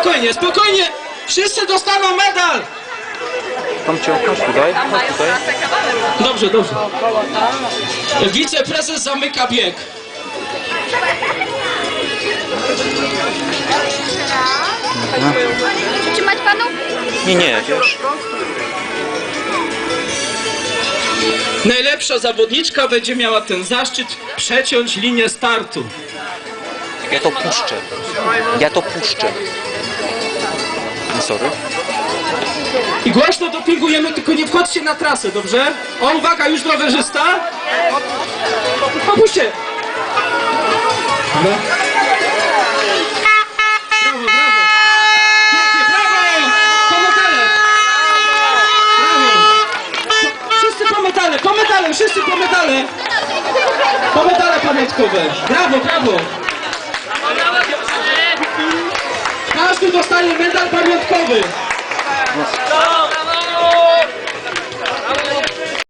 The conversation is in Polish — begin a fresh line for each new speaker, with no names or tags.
spokojnie, spokojnie! Wszyscy dostaną medal!
Tomcio, chodź tutaj, chodź tutaj.
Dobrze, dobrze. Wiceprezes zamyka bieg.
Przytrzymać panu?
Nie, nie, wiesz.
Najlepsza zawodniczka będzie miała ten zaszczyt przeciąć linię startu.
Ja to puszczę. Ja to puszczę. Sorry.
I głośno dopingujemy, tylko nie wchodźcie na trasę, dobrze? O, uwaga, już rowerzysta. Popuśćcie. Dobra. Brawo, brawo. Pięknie, brawo. Po medale. Brawo. Wszyscy po medale, po medale, wszyscy po medale. Po medale pamiątkowe. Brawo, brawo. Każdy dostaje medal pamiątkowy.